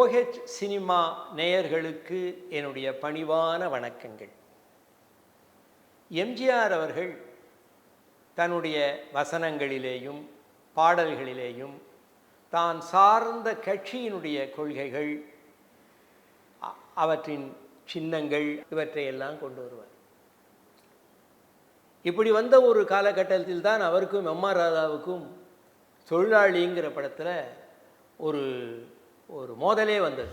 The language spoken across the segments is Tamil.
ஓஹெச் சினிமா நேயர்களுக்கு என்னுடைய பணிவான வணக்கங்கள். எம்ஜிஆர் அவர்கள் தன்னுடைய வசனங்களிலேயும் பாடல்களிலேயும் தான் சார்ந்த கட்சியினுடைய கொள்கைகள் அவற்றின் சின்னங்கள் இவற்றையெல்லாம் கொண்டு வருவார். இப்படி வந்த ஒரு காலகட்டத்தில் தான் அவருக்கும் எம் ஆர் ராதாவுக்கும் தொழிலாளிங்கிற படத்தில் ஒரு ஒரு மோதலே வந்தது.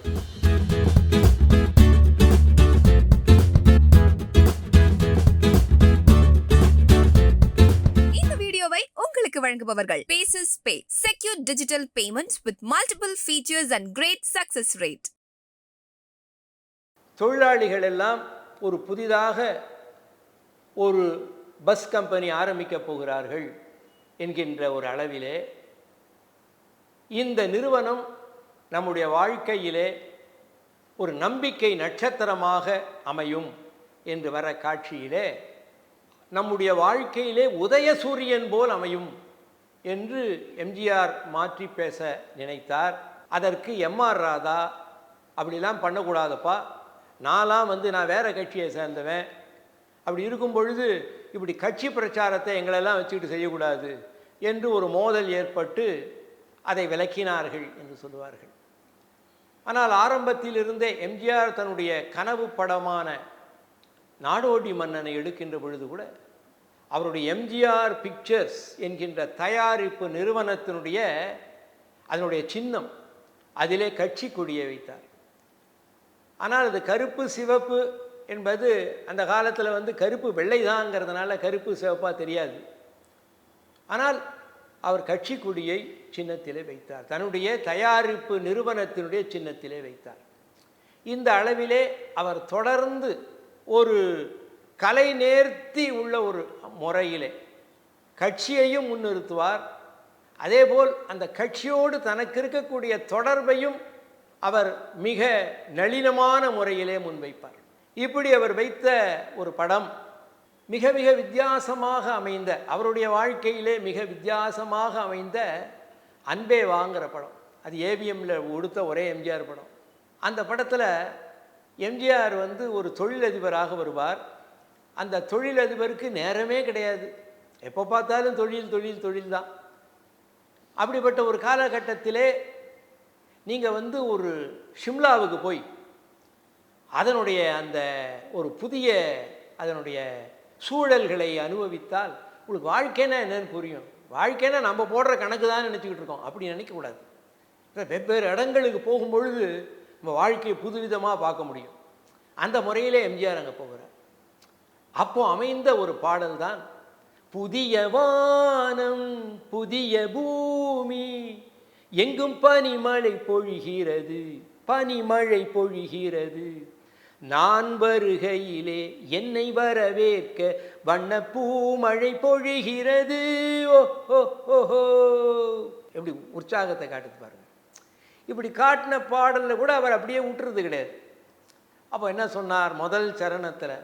இந்த வீடியோவை உங்களுக்கு வழங்குபவர்கள் bases pay secure digital payment with multiple features and great success rate தொழிலாளிகள் எல்லாம் ஒரு புதிதாக ஒரு பஸ் கம்பெனி ஆரம்பிக்கப் போகிறார்கள் என்கின்ற ஒரு அளவிலே இந்த நிறுவனம் நம்முடைய வாழ்க்கையிலே ஒரு நம்பிக்கை நட்சத்திரமாக அமையும் என்று வர காட்சியிலே நம்முடைய வாழ்க்கையிலே உதய சூரியன் போல் அமையும் என்று எம்ஜிஆர் மாற்றி பேச நினைத்தார். அதற்கு எம்ஆர் ராதா அப்படிலாம் பண்ணக்கூடாதப்பா. நான்லாம் வந்து நான் வேறு கட்சியை சேர்ந்தவன். அப்படி இருக்கும் பொழுது இப்படி கட்சி பிரச்சாரத்தை எங்களெல்லாம் வச்சுக்கிட்டு செய்யக்கூடாது என்று ஒரு மோதல் ஏற்பட்டு அதை விளக்கினார்கள் என்று சொல்லுவார்கள். ஆனால் ஆரம்பத்தில் இருந்தே எம்ஜிஆர் தன்னுடைய கனவு படமான நாடோடி மன்னனை எடுக்கின்ற பொழுது கூட அவருடைய எம்ஜிஆர் பிக்சர்ஸ் என்கின்ற தயாரிப்பு நிறுவனத்தினுடைய அதனுடைய சின்னம் அதிலே கட்சி கொடியை வைத்தார். ஆனால் அது கருப்பு சிவப்பு என்பது அந்த காலத்தில் வந்து கருப்பு வெள்ளை தாங்கிறதுனால கருப்பு சிவப்பாக தெரியாது. ஆனால் அவர் கட்சி கொடியை சின்னத்திலே வைத்தார். தன்னுடைய தயாரிப்பு நிறுவனத்தினுடைய சின்னத்திலே வைத்தார். இந்த அளவிலே அவர் தொடர்ந்து ஒரு கலை நேர்த்தி உள்ள ஒரு முறையிலே கட்சியையும் முன்னிறுத்துவார். அதேபோல் அந்த கட்சியோடு தனக்கு இருக்கக்கூடிய தொடர்பையும் அவர் மிக நளினமான முறையிலே முன்வைப்பார். இப்படி அவர் வைத்த ஒரு படம் மிக மிக வித்தியாசமாக அமைந்த அவருடைய வாழ்க்கையிலே மிக வித்தியாசமாக அமைந்த அன்பே வாங்குகிற படம். அது ஏவிஎம்மில் உடுத்த ஒரே எம்ஜிஆர் படம். அந்த படத்தில் எம்ஜிஆர் வந்து ஒரு தொழிலதிபராக வருவார். அந்த தொழிலதிபருக்கு நேரமே கிடையாது. எப்போ பார்த்தாலும் தொழில் தொழில் தொழில் தான். அப்படிப்பட்ட ஒரு காலகட்டத்திலே நீங்கள் வந்து ஒரு ஷிம்லாவுக்கு போய் அதனுடைய அந்த ஒரு புதிய அதனுடைய சூழல்களை அனுபவித்தால் உங்களுக்கு வாழ்க்கைன்னா என்னென்னு புரியும். வாழ்க்கைன்னா நம்ம போடுற கணக்கு தான் நினச்சிக்கிட்டு இருக்கோம். அப்படி நினைக்கக்கூடாது. வெவ்வேறு இடங்களுக்கு போகும்பொழுது நம்ம வாழ்க்கையை புதுவிதமாக பார்க்க முடியும். அந்த முறையிலே எம்ஜிஆர் அங்கே போகிறார். அப்போ அமைந்த ஒரு பாடல் தான் புதிய வானம் புதிய பூமி எங்கும் பனிமழை பொழிகிறது பனிமழை பொழிகிறது நான் வருகையிலே என்னை வரவேற்க வண்ணப்பூ மழை பொழிகிறது. ஓ ஓ ஓஹோ எப்படி உற்சாகத்தை காட்டுது பாருங்க. இப்படி காட்டின பாடலில் கூட அவர் அப்படியே விட்டுறது கிடையாது. அப்போ என்ன சொன்னார் முதல் சரணத்தில்?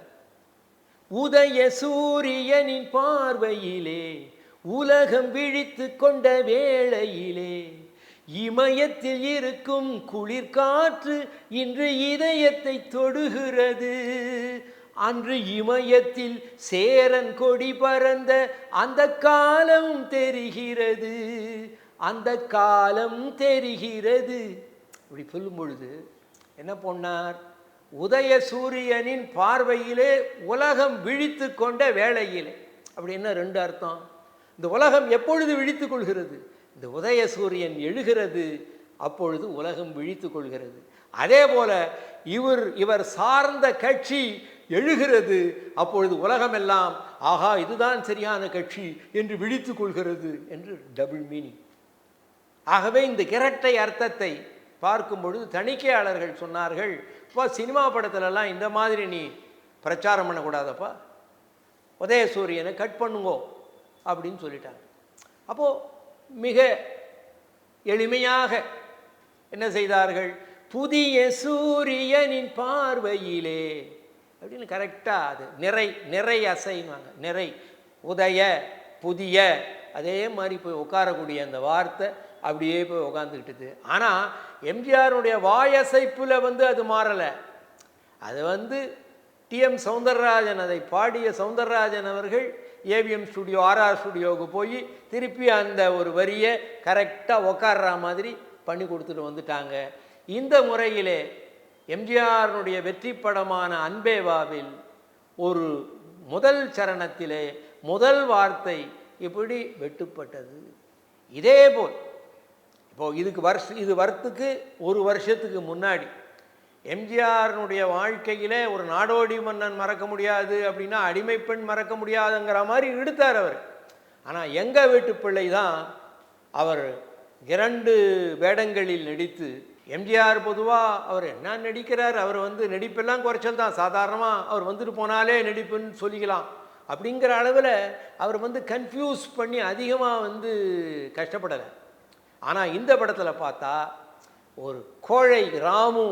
உதய சூரியனின் பார்வையிலே உலகம் விழித்து கொண்ட வேளையிலே இமயத்தில் இருக்கும் குளிர்காற்று இன்று இதயத்தை தொடுகிறது. அன்று இமயத்தில் சேரன் கொடி பறந்த அந்த காலம் தெரிகிறது. அந்த காலம் தெரிகிறது. இப்படி சொல்லும் பொழுது என்ன பொன்னார் உதய சூரியனின் பார்வையிலே உலகம் விழித்து கொண்ட வேளையிலே. அப்படின்னா ரெண்டு அர்த்தம்? இந்த உலகம் எப்பொழுது விழித்து கொள்கிறது? இந்த உதய சூரியன் எழுகிறது அப்பொழுது உலகம் விழித்து கொள்கிறது. அதே போல இவர் இவர் சார்ந்த கட்சி எழுகிறது அப்பொழுது உலகமெல்லாம் ஆகா இதுதான் சரியான கட்சி என்று விழித்து கொள்கிறது என்று டபுள் மீனிங் ஆகவே இந்த இரட்டை அர்த்தத்தை பார்க்கும் பொழுது தணிக்கையாளர்கள் சொன்னார்கள் இப்போ சினிமா படத்துலலாம் இந்த மாதிரி நீ பிரச்சாரம் பண்ணக்கூடாதப்பா. உதயசூரியனை கட் பண்ணுங்கோ அப்படின்னு சொல்லிட்டாங்க. அப்போது மிக எளிமையாக என்ன செய்தார்கள்? புதிய சூரியனின் பார்வையிலே. அப்படின்னு கரெக்டாக அது நிறை நிறை அசைவாங்க. நிறை உதய புதிய அதே மாதிரி போய் உட்காரக்கூடிய அந்த வார்த்தை அப்படியே போய் உட்காந்துக்கிட்டது ஆனால் எம்ஜிஆருடைய வாயசைப்பில் வந்து அது மாறலை. அது வந்து டிஎம் சவுந்தரராஜன் அதை பாடிய சௌந்தரராஜன் அவர்கள் ஏவிஎம் ஸ்டுடியோ ஆர்ஆர் ஸ்டுடியோவுக்கு போய் திருப்பி அந்த ஒரு வரியை கரெக்டாக உக்காடுற மாதிரி பண்ணி கொடுத்துட்டு வந்துட்டாங்க. இந்த முறையிலே எம்ஜிஆருடைய வெற்றி படமான அன்பேவாவில் ஒரு முதல் சரணத்திலே முதல் வார்த்தை இப்படி வெட்டுப்பட்டது. இதே போல் இப்போது இதுக்கு வருஷ இது வரத்துக்கு ஒரு வருஷத்துக்கு முன்னாடி எம்ஜிஆரினுடைய வாழ்க்கையிலே ஒரு நாடோடி மன்னன் மறக்க முடியாது அப்படின்னா அடிமைப்பெண் மறக்க முடியாதுங்கிற மாதிரி எடுத்தார் அவர். ஆனால் எங்கள் வீட்டு பிள்ளை தான் அவர் இரண்டு வேடங்களில் நடித்து எம்ஜிஆர் பொதுவாக அவர் என்ன நடிக்கிறார் அவர் வந்து நடிப்பெல்லாம் குறைச்சல் தான். சாதாரணமாக அவர் வந்துட்டு போனாலே நடிப்புன்னு சொல்லிக்கலாம். அப்படிங்கிற அளவில் அவர் வந்து கன்ஃபியூஸ் பண்ணி அதிகமாக வந்து கஷ்டப்படலை. ஆனால் இந்த படத்தில் பார்த்தா ஒரு கோழை ராமு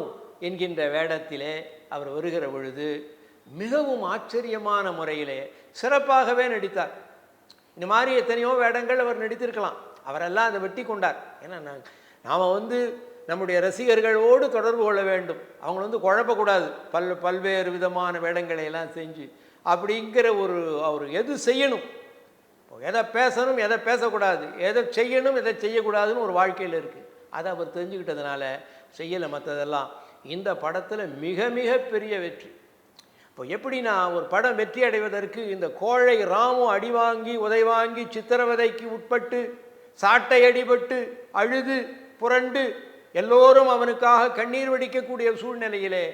என்கின்ற வேடத்திலே அவர் வருகிற பொழுது மிகவும் ஆச்சரியமான முறையிலே சிறப்பாகவே நடித்தார். இந்த மாதிரி எத்தனையோ வேடங்கள் அவர் நடித்திருக்கலாம். அவரெல்லாம் அதை வெட்டி கொண்டார். ஏன்னா நாம் வந்து நம்முடைய ரசிகர்களோடு தொடர்பு கொள்ள வேண்டும். அவங்கள வந்து குழப்பக்கூடாது. பல் பல்வேறு விதமான வேடங்களை எல்லாம் செஞ்சு அப்படிங்கிற ஒரு அவர் எது செய்யணும்? எதை பேசணும் எதை பேசக்கூடாது? எதை செய்யணும் எதை செய்யக்கூடாதுன்னு ஒரு வாழ்க்கையில் இருக்குது அதை அவர் தெரிஞ்சுக்கிட்டதுனால செய்யலை மற்றதெல்லாம். இந்த படத்தில் மிக மிக பெரிய வெற்றி. இப்போ எப்படின்னா ஒரு படம் வெற்றி அடைவதற்கு இந்த கோழை ராமு அடி வாங்கி உதை வாங்கி சித்திரவதைக்கு உட்பட்டு சாட்டை அடிபட்டு அழுது புரண்டு எல்லோரும் அவனுக்காக கண்ணீர் வடிக்கக்கூடிய சூழ்நிலையிலே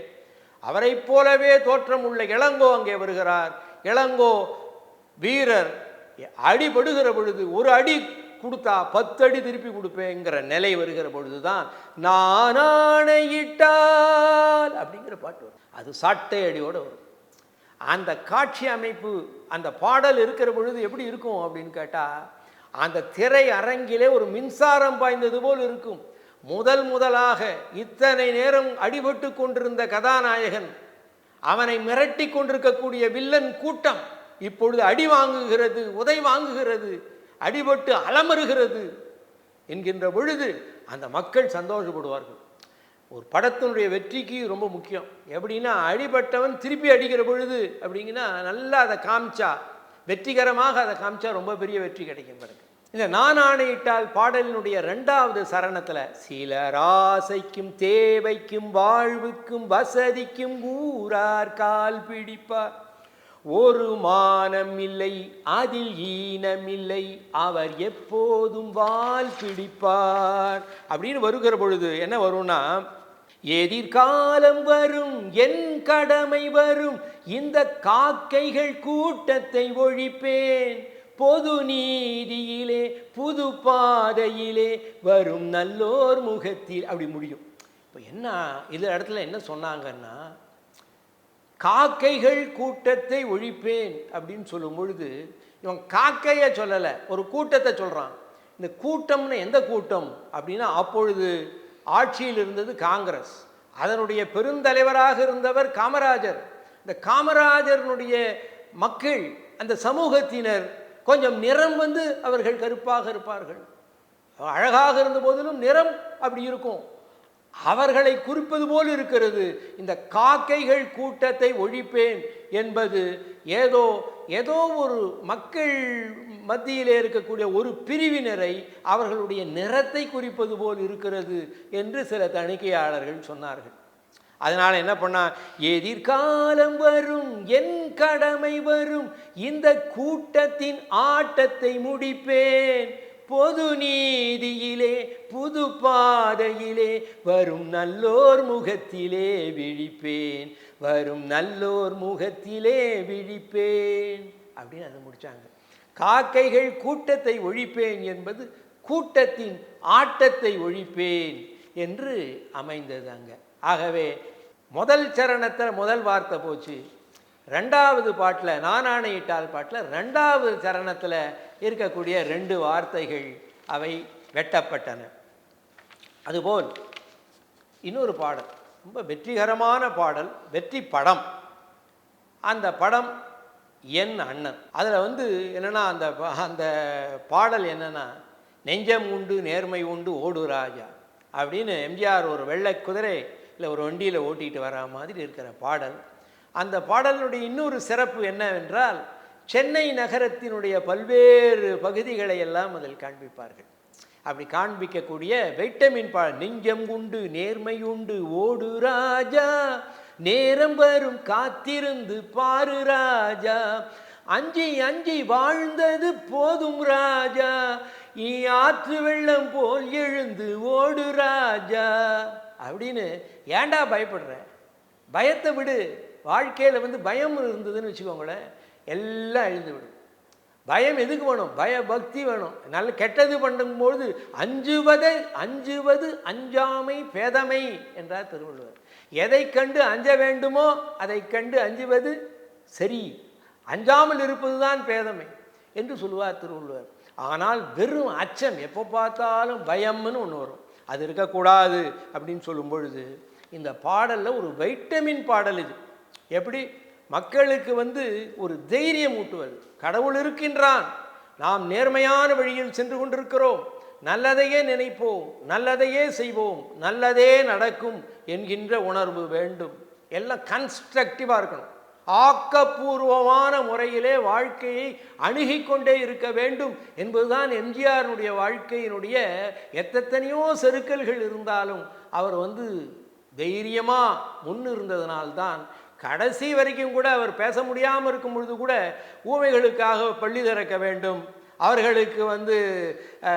அவரைப் போலவே தோற்றம் உள்ள இளங்கோ அங்கே வருகிறார். இளங்கோ வீரர் அடிபடுகிற பொழுது ஒரு அடி கொடுத்தா பத்து அடி திருப்பி கொடுப்பேங்கிற நிலை வருகிற பொழுதுதான் நான் ஆணையிட்டால் அப்படிங்கிற பாட்டு வரும். அது சாட்டை அடியோடு வரும். அந்த காட்சி அமைப்பு அந்த பாடல் இருக்கிற பொழுது எப்படி இருக்கும் அப்படின்னு கேட்டால் அந்த திரை அரங்கிலே ஒரு மின்சாரம் பாய்ந்தது போல் இருக்கும். முதல் முதலாக இத்தனை நேரம் அடிபட்டு கொண்டிருந்த கதாநாயகன் அவனை மிரட்டி கொண்டிருக்கக்கூடிய வில்லன் கூட்டம் இப்பொழுது அடி வாங்குகிறது உதை வாங்குகிறது. அடிபட்டு அலமருகிறது என்கின்ற பொழுது அந்த மக்கள் சந்தோஷப்படுவார்கள். ஒரு படத்தினுடைய வெற்றிக்கு ரொம்ப முக்கியம். எப்படின்னா அடிபட்டவன் திருப்பி அடிக்கிற பொழுது அப்படிங்கன்னா நல்லா அதை காமிச்சா வெற்றிகரமாக அதை காமிச்சா ரொம்ப பெரிய வெற்றி கிடைக்கும் பிறகு. இந்த நான் ஆணையிட்டால் பாடலினுடைய ரெண்டாவது சரணத்தில் சில ராசைக்கும் தேவைக்கும் வாழ்வுக்கும் வசதிக்கும் ஊரார் கால் பிடிப்பார். ஒரு மானம் இல்லை அதில் ஈனமில்லை அவர் எப்போதும் வால் பிடிப்பார். அப்படின்னு வருகிற பொழுது என்ன வரும்னா எதிர்காலம் வரும் என் கடமை வரும் இந்த காக்கைகள் கூட்டத்தை ஒழிப்பேன். பொது நீதியிலே புது பாதையிலே வரும் நல்லோர் முகத்தில். அப்படி முடியும். இப்போ என்ன இதில் இடத்துல என்ன சொன்னாங்கன்னா காக்கைகள் கூட்டத்தை ஒழிப்பேன் அப்படின்னு சொல்லும் பொழுது இவன் காக்கையை சொல்லலை ஒரு கூட்டத்தை சொல்கிறான் இந்த கூட்டம்னு எந்த கூட்டம்? அப்படின்னா அப்பொழுது ஆட்சியில் இருந்தது காங்கிரஸ். அதனுடைய பெருந்தலைவராக இருந்தவர் காமராஜர். இந்த காமராஜர்னுடைய மக்கள் அந்த சமூகத்தினர் கொஞ்சம் நிறம் வந்து அவர்கள் கருப்பாக இருப்பார்கள். அழகாக இருந்த போதிலும் நிறம் அப்படி இருக்கும். அவர்களை குறிப்பது போல் இருக்கிறது. இந்த காக்கைகள் கூட்டத்தை ஒழிப்பேன் என்பது ஏதோ ஏதோ ஒரு மக்கள் மத்தியிலே இருக்கக்கூடிய ஒரு பிரிவினரை அவர்களுடைய நிறத்தை குறிப்பது போல் இருக்கிறது என்று சில தணிக்கையாளர்கள் சொன்னார்கள். அதனால் என்ன பண்ணா எதிர்காலம் வரும் என் கடமை வரும் இந்த கூட்டத்தின் ஆட்டத்தை முடிப்பேன். பொது நீதியிலே புது பாதையிலே வரும் நல்லோர் முகத்திலே விழிப்பேன். வரும் நல்லோர் முகத்திலே விழிப்பேன். அப்படின்னு அதை முடிச்சாங்க. காக்கைகள் கூட்டத்தை ஒழிப்பேன் என்பது கூட்டத்தின் ஆட்டத்தை ஒழிப்பேன் என்று அமைந்தது அங்கே. ஆகவே முதல் சரணத்தில் முதல் வார்த்தை போச்சு. ரெண்டாவது பாட்டில் நான் ஆணையிட்டால் பாட்டில் ரெண்டாவது சரணத்தில் இருக்கக்கூடிய ரெண்டு வார்த்தைகள் அவை வெட்டப்பட்டன. அதுபோல் இன்னொரு பாடல் ரொம்ப வெற்றிகரமான பாடல் வெற்றி படம். அந்த படம் என் அண்ணன். அதில் வந்து என்னென்னா அந்த அந்த பாடல் என்னென்னா நெஞ்சம் உண்டு நேர்மை உண்டு ஓடு ராஜா அப்படின்னு எம்ஜிஆர் ஒரு வெள்ளை குதிரை இல்லை ஒரு வண்டியில் ஓட்டிகிட்டு வரா மாதிரி இருக்கிற பாடல். அந்த பாடலினுடைய இன்னொரு சிறப்பு என்னவென்றால் சென்னை நகரத்தினுடைய பல்வேறு பகுதிகளை எல்லாம் அதில் காண்பிப்பார்கள். அப்படி காண்பிக்கக்கூடிய வைட்டமின் பா நெஞ்சம் உண்டு நேர்மை உண்டு ஓடு ராஜா நேரம் வரும் காத்திருந்து பாரு ராஜா அஞ்சி அஞ்சி வாழ்ந்தது போதும் ராஜா நீ ஆற்று வெள்ளம் போல் எழுந்து ஓடு ராஜா. அப்படின்னு ஏன்டா பயப்படுற? பயத்தை விடு. வாழ்க்கையில் வந்து பயம் இருந்ததுன்னு வச்சுக்கோங்களேன் எல்லாம் எழுந்து விடும். பயம் எதுக்கு வேணும்? பயபக்தி வேணும். நல்ல கெட்டது பண்ணும்போது அஞ்சுவதை அஞ்சுவது அஞ்சாமை பேதமை என்றார் திருவள்ளுவர். எதை கண்டு அஞ்ச வேண்டுமோ அதை கண்டு அஞ்சுவது சரி. அஞ்சாமல் இருப்பது தான் பேதமை என்று சொல்லுவார் திருவள்ளுவர். ஆனால் வெறும் அச்சம் எப்போ பார்த்தாலும் பயம்னு ஒன்று வரும். அது இருக்கக்கூடாது அப்படின்னு சொல்லும் பொழுது இந்த பாடலில் ஒரு வைட்டமின் பாடல் இது. எப்படி? மக்களுக்கு வந்து ஒரு தைரியம் ஊட்டுவது. கடவுள் இருக்கின்றான். நாம் நேர்மையான வழியில் சென்று கொண்டிருக்கிறோம். நல்லதையே நினைப்போம். நல்லதையே செய்வோம். நல்லதே நடக்கும் என்கின்ற உணர்வு வேண்டும். எல்லாம் கன்ஸ்ட்ரக்டிவாக இருக்கணும். ஆக்கப்பூர்வமான முறையிலே வாழ்க்கையை அணுகி கொண்டே இருக்க வேண்டும் என்பதுதான் எம்ஜிஆருடைய வாழ்க்கையினுடைய எத்தனையோ செருக்கல்கள் இருந்தாலும் அவர் வந்து தைரியமாக முன்னிருந்ததினால்தான் கடைசி வரைக்கும் கூட அவர் பேச முடியாமல் இருக்கும் பொழுது கூட ஊமைகளுக்காக பள்ளி திறக்க வேண்டும் அவர்களுக்கு வந்து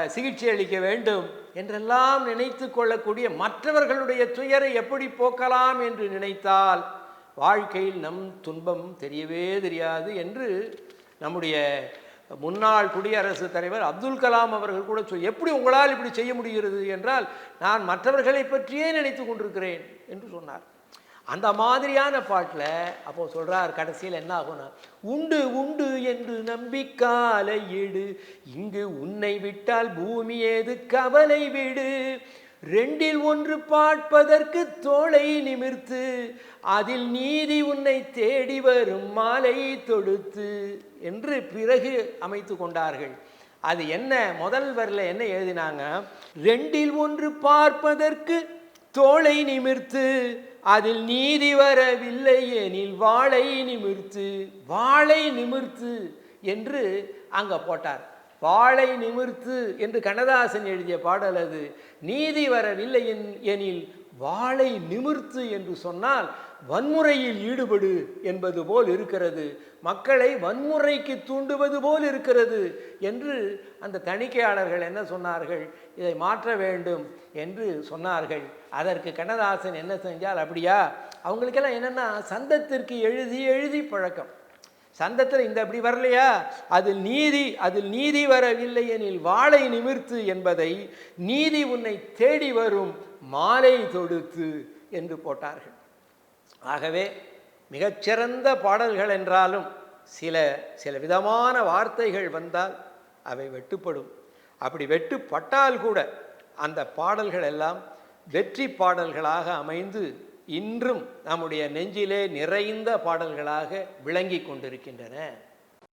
சிகிச்சை அளிக்க வேண்டும் என்றெல்லாம் நினைத்து கொள்ளக்கூடிய மற்றவர்களுடைய துயரை எப்படி போக்கலாம் என்று நினைத்தால் வாழ்க்கையில் நம் துன்பம் தெரியவே தெரியாது என்று நம்முடைய முன்னாள் குடியரசுத் தலைவர் அப்துல் கலாம் அவர்கள் கூட சொல் எப்படி உங்களால் இப்படி செய்ய முடிகிறது என்றால் நான் மற்றவர்களை பற்றியே நினைத்து கொண்டிருக்கிறேன் என்று சொன்னார். அந்த மாதிரியான பாட்டில் அப்போ சொல்கிறார் கடைசியில் என்ன ஆகும்னா உண்டு உண்டு என்று நம்பிக்காலை எடு இங்கு உன்னை விட்டால் பூமி ஏது கவலை விடு. ரெண்டில் ஒன்று பார்ப்பதற்கு தோளை நிமிர்த்து அதில் நீதி உன்னை தேடி வரும் மாலை தொடுத்து என்று பிறகு அமைத்து கொண்டார்கள். அது என்ன? முதல் வரில் என்ன எழுதினாங்க? ரெண்டில் ஒன்று பார்ப்பதற்கு தோளை நிமிர்த்து அதில் நீதி வரவில்லை எனில் வாளை நிமிர்த்து வாளை நிமிர்த்து என்று அங்கே போட்டார். வாளை நிமிர்த்து என்று கண்ணதாசன் எழுதிய பாடல் அது. நீதி வரவில்லை எனில் வாளை நிமிர்த்து என்று சொன்னால் வன்முறையில் ஈடுபடு என்பது போல் இருக்கிறது. மக்களை வன்முறைக்கு தூண்டுவது போல் இருக்கிறது என்று அந்த தணிக்கையாளர்கள் என்ன சொன்னார்கள்? இதை மாற்ற வேண்டும் என்று சொன்னார்கள். அதற்கு கண்ணதாசன் என்ன செஞ்சால் அப்படியா? அவங்களுக்கெல்லாம் என்னென்னா சந்தத்திற்கு எழுதி எழுதி பழக்கம். சந்தத்தில் இந்த அப்படி வரலையா? அதில் நீதி அதில் நீதி வரவில்லை எனில் வாளை நிமிர்த்து என்பதை நீதி உன்னை தேடி வரும் மாலை தொடுத்து என்று போட்டார்கள். ஆகவே மிகச்சிறந்த பாடல்கள் என்றாலும் சில சில விதமான வார்த்தைகள் வந்தால் அவை வெட்டுப்படும். அப்படி வெட்டுப்பட்டால் கூட அந்த பாடல்கள் எல்லாம் வெற்றி பாடல்களாக அமைந்து இன்றும் நம்முடைய நெஞ்சிலே நிறைந்த பாடல்களாக விளங்கி கொண்டிருக்கின்றன.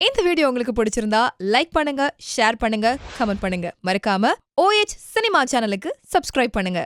இந்த வீடியோ உங்களுக்கு பிடிச்சிருந்தா லைக் பண்ணுங்க ஷேர் பண்ணுங்க கமெண்ட் பண்ணுங்க. மறக்காம ஓஎச் சினிமா சேனலுக்கு சப்ஸ்கிரைப் பண்ணுங்க.